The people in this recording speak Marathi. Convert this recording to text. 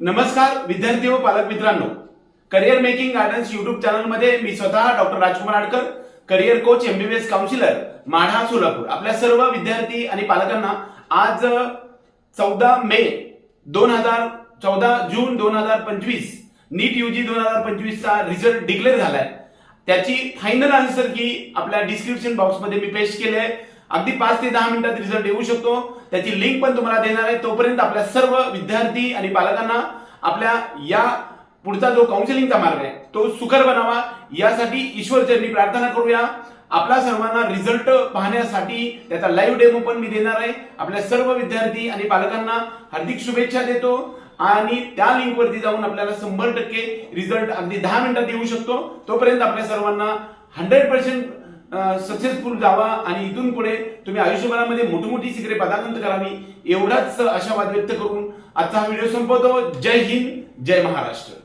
नमस्कार विद्यार्थी व पालक मित्रांनो. करिअर मेकिंग गार्डन्स युट्यूब चॅनलमध्ये मी स्वतः doctor Rajkumar Adkar career coach MBBS counsellor Madha Solapur. आपल्या सर्व विद्यार्थी आणि पालकांना आज चौदा मे दोन हजार चौदा जून दोन हजार पंचवीस नीट यूजी दोन हजार पंचवीसचा रिझल्ट डिक्लेअर झालाय. त्याची फायनल आन्सर की आपल्या डिस्क्रिप्शन बॉक्समध्ये मी पेस्ट केले आहे अगदी पाच ते दहा मिनिटात रिझल्ट येऊ शकतो. त्याची लिंक पण तुम्हाला देणार आहे. तोपर्यंत आपल्या सर्व विद्यार्थी आणि पालकांना आपल्या या पुढचा जो काउन्सिलिंगचा मार्ग आहे तो सुकर बनावा. यासाठी ईश्वरचरणी प्रार्थना करूया. आपल्या सर्वांना रिझल्ट पाहण्यासाठी त्याचा लाईव्ह डेमो पण मी देणार आहे. आपल्या सर्व विद्यार्थी आणि पालकांना हार्दिक शुभेच्छा देतो. आणि त्या लिंक वरती जाऊन आपल्याला शंभर टक्के रिझल्ट अगदी दहा मिनिटात येऊ शकतो. तोपर्यंत आपल्या सर्वांना हंड्रेड पर्सेंट सक्सेसफुल जावा आणि इथून पुढे तुम्ही आयुष्यभरामध्ये मोठी मोठी शिखरे पदाकंत करावी एवढाच आशावाद व्यक्त करून आजचा हा व्हिडिओ संपवतो. जय हिंद जय महाराष्ट्र.